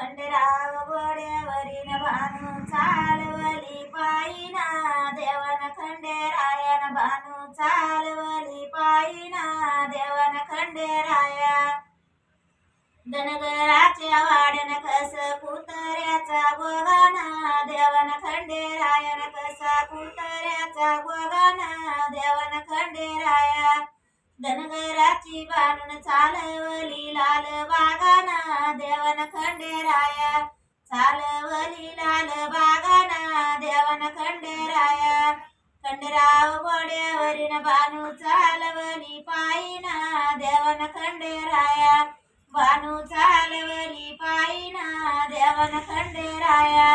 खंडराव गोड्यावरील भानू चालवली पायीना. देवन खंडेरायन भानू चालवली पायीना. देवन खंडेराया. धनगराच्या वाड्यान कस कुतऱ्याचा गोगाना. देवन खंडेरायन कसा कुतऱ्याचा गोगाना. देवन खंडेराया. धनगराची बाणून चालवली लाल बागाना देवन खंडेराया चालवली लाल बागाना देवन खंडराया खंडराव गोड्यावरील बानू चालवली पायीना देवन खंडेराया बानू चालवली पायीना देवन खंडेराया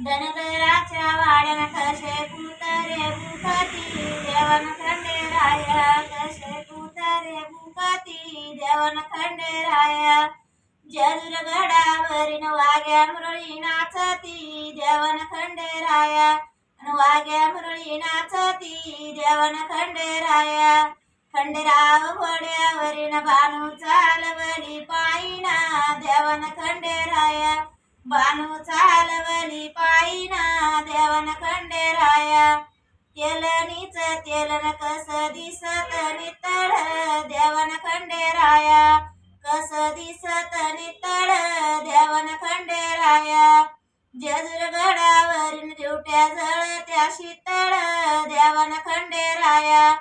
धनगराच्या वाड्यान कसे कुतरे भूकती देवन खंडेराया कसे कुतरे भूकती देवन खंडेराया जरूर गडावरीन वाग्या मुरळी नाचती देवन खंडेराया वाग्या मुरळी नाचती देवन खंडेराया खंडेराव घोड्यावरीन बानू चालवली पायीना देवन खंडेराया बानू चालवली पायीना देवन खंडेराया तेलनीच तेलन कस दिसत नितळ देवन खंडेराया कस दिसत नितळ देवन खंडेराया. जजर गडावरील दिवट्या जळत्या शीतळ देवन खंडेराया.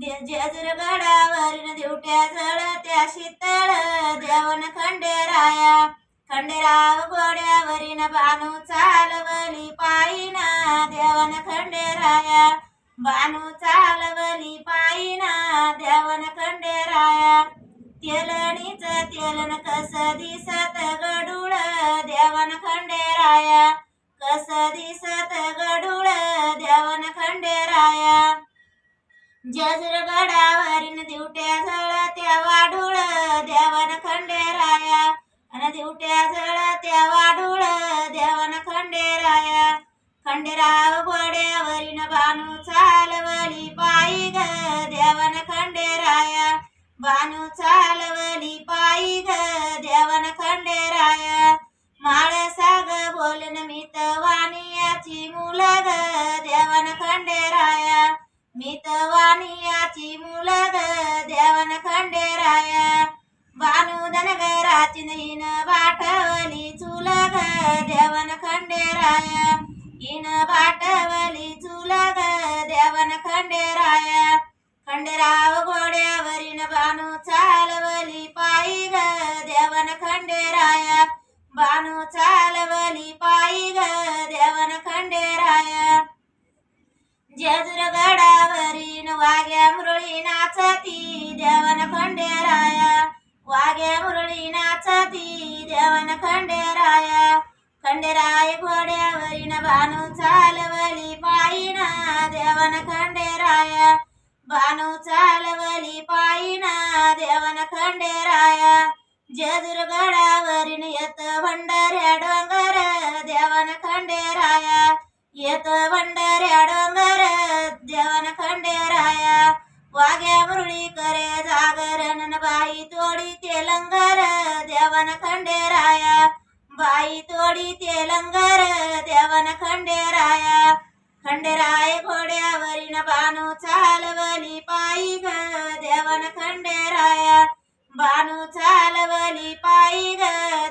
जजर गडावरील दिवट्या जळत्या शीतळ देवन खंडेराया. खंडेराव घोड्यावरील बानू चालवली पायीना देवन खंडेराया. बानू चालवली पायीना देवन खंडेराया तेलणीच तेलन कस दिसत गडूळ? देवन खंडेराया कस दिसत गडूळ? देवन खंडेराया. जजर गडावरील दिवट्या जळत्या वाढूळ देवन खंडेराया. अन दिवट्या जळत्या वाढूळ देवन खंडेराया. खंडेराव घोड्यावरील बानू चालवली बानू चालवली पायी ग देवन खंडेराया. माळसाग बोलन मित वाणियाची मुल ग देवन खंडेराया. मित वाणियाची मुल ग देवन खंडेराया. बानू धनगराची हिन बाटवली चुल ग देवन खंडेराया. इन बाटवली चुल ग देवन खंडेराया. बानू चालवली पायी ग देवन खंडेराया. जेजूर गडावरील वाग्या मुरळी नाचती देवन खंडेराया. वाघ्या मुरळी नाचती देवन खंडेराया. खंडेराय घोड्यावरील भानू चालवली पायीना देवन खंडेराया. भानू चालवली पायीना देवन खंडेराया. जेजूर गडावरील येत भंडाऱ्या डोंगर देवन खंडेराया येत भंडाऱ्या डोंगर देवन खंडेराया वाग्या मुरळी करे जागरण बाई तोडी ते लंगर देवन खंडेराया बाई तोडी ते लंगर देवन खंडेराया खंडेराय घोड्यावरील बानू चालवली पायी ग देवन खंडेराया बाणू चालवली पायी ग.